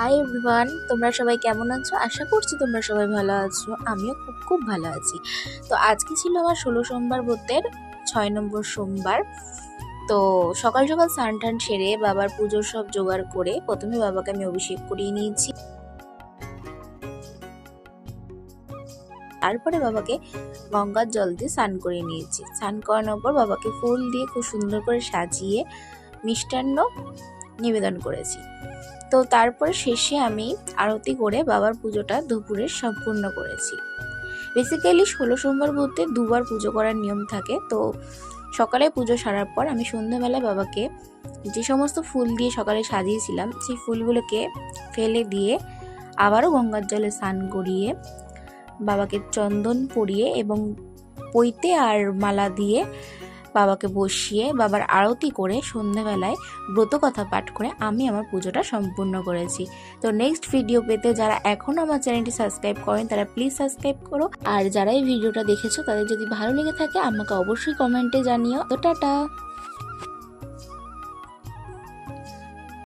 Hi everyone তোমরা সবাই কেমন আছো? আশা করছি তোমরা সবাই ভালো আছো। আমিও খুব খুব ভালো আছি। তো আজকে ছিল আমার ষোলো সোমবার ব্রতের ছয় নম্বর সোমবার। তো সকাল সকাল স্নান টান সেরে বাবার পুজোর সব জোগাড় করে প্রথমে বাবাকে আমি অভিষেক করিয়ে নিয়েছি। তারপরে বাবাকে গঙ্গার জল দিয়ে স্নান করিয়ে নিয়েছি। স্নান করানোর পর বাবাকে ফুল দিয়ে খুব সুন্দর করে সাজিয়ে মিষ্টান্ন নিবেদন করেছি। তো তারপরে শেষে আমি আরতি করে বাবার পুজোটা দুপুরে সম্পূর্ণ করেছি। বেসিক্যালি ষোলো সোমবার বলতে দুবার পুজো করার নিয়ম থাকে। তো সকালে পুজো সারার পর আমি সন্ধ্যাবেলায় বাবাকে যে সমস্ত ফুল দিয়ে সকালে সাজিয়েছিলাম, সেই ফুলগুলোকে ফেলে দিয়ে আবারও গঙ্গার জলে স্নান করিয়ে বাবাকে চন্দন পরিয়ে এবং পইতে আর মালা দিয়ে বাবাকে বসিয়ে বাবার আরতি করে সন্ধ্যাবেলায় ব্রত কথা পাঠ করে আমি আমার পুজোটা সম্পূর্ণ করেছি। তো নেক্সট ভিডিও পেতে যারা এখনও আমার চ্যানেলটি সাবস্ক্রাইব করেন, তারা প্লিজ সাবস্ক্রাইব করো। আর যারা এই ভিডিওটা দেখেছ, তাদের যদি ভালো লেগে থাকে, আমাকে অবশ্যই কমেন্টে জানিও। তো টাটা!